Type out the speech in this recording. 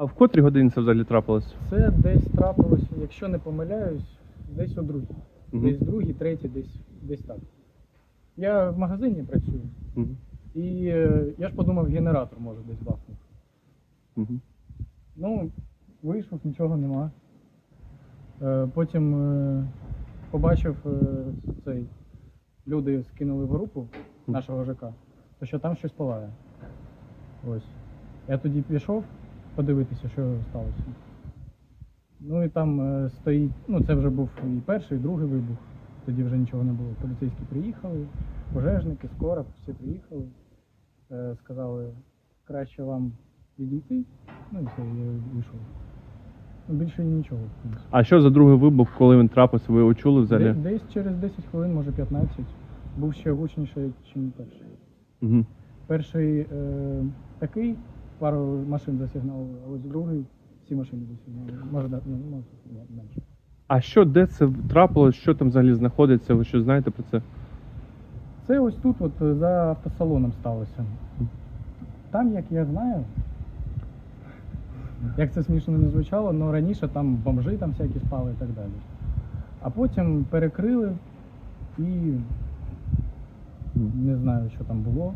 А в котрій годині це взагалі трапилось? Це десь трапилось, якщо не помиляюсь, десь о другій. Мгм. Десь другій, третій, десь, десь так. Я в магазині працюю. Мгм. І е, я ж подумав, генератор може десь бахнув. Мгм. Ну, вийшов, нічого нема. Е, Потім е, побачив е, цей. Люди скинули в групу нашого ЖК, то що там щось палає. Ось. Я тоді пішов подивитися, що сталося. Ну і там е, стоїть, ну це вже був і перший, і другий вибух. Тоді вже нічого не було. Поліцейські приїхали, пожежники, скоро, всі приїхали. Е, сказали, краще вам відійти. Ну і все, я вийшов. Ну, більше нічого. А що за другий вибух, коли він трапився, ви очули взагалі? Де- Десь через 10 хвилин, може 15, був ще гучніше, ніж перший. Угу. Перший е, такий, пару машин засігнав, а ось другий всі машини засігнали. Може, да- ну, може менше. А що, де це трапилось, що там взагалі знаходиться? Ви що знаєте про це? Це ось тут, от е, за автосалоном сталося. Там, як я знаю, як це смішно не звучало, але раніше там бомжи там всякі спали і так далі. А потім перекрили і не знаю, що там було.